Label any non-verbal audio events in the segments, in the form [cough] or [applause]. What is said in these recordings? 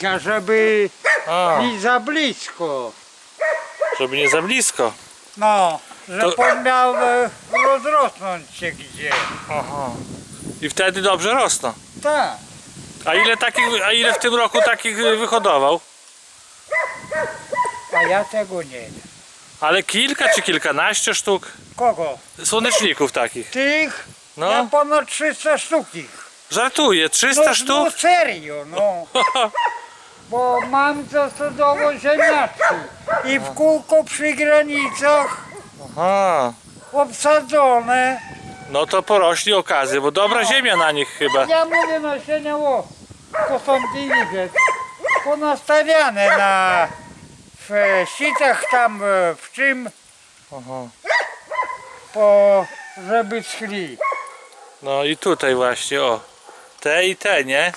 silnika, żeby A, nie za blisko. żeby nie za blisko. No, że To- to... miał e, rozrosnąć się gdzie. Aha. I wtedy dobrze rosną. Tak. A ile takich, a ile w tym roku takich y, wyhodował? A ja tego nie wiem. Ale kilka czy kilkanaście sztuk Kogo? słoneczników takich. Tych? No. Ja ponad 300 sztuk ich. Żartuję, 300 no, No sztuk? serio, no. [laughs] Bo mam zasadowo ziemniaczki. I w kółko przy granicach Aha. obsadzone. No to porośli okazję, bo dobra ziemia na nich chyba. Ja mówię nasienia, o, to są widzę, ponastawiane na w sitach tam e, w czym, Aha. po, żeby schli. No i tutaj właśnie, o. Te i te, nie?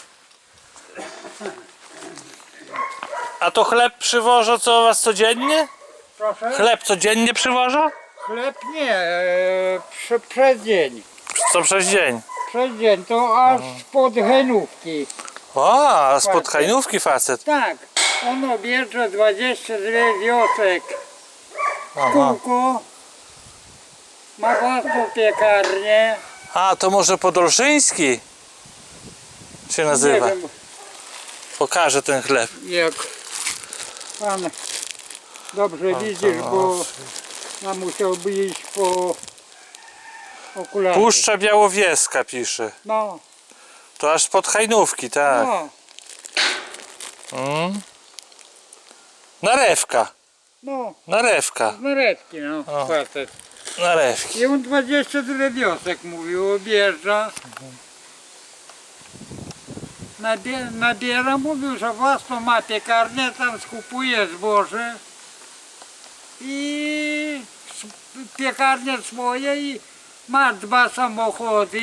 A to chleb przywożą co was codziennie? Proszę? Chleb codziennie przywożą? Chleb nie, e, prze, przez dzień. Co przez dzień? Przez dzień, to aż spod henówki. O, spod hajnówki facet. Tak, ono bierze 22 wiosek w Aha. kółko. Ma własną piekarnię. A, to może Podolszyński się Nie nazywa. wiem, Pokażę ten chleb. jak pan dobrze widzisz, bo ja musiałby iść po okulary. Puszcza Białowieska pisze. No, To aż spod hajnówki, tak. no, Mm. Narewka. no, Narewka. z nareczki, no, O. facet. Narewki. I on 22 wiosek mówił, objeżdża. Nabie, nabiera, mówił, że własną ma piekarnię, tam skupuje zboże i piekarnię swoje i ma dwa samochody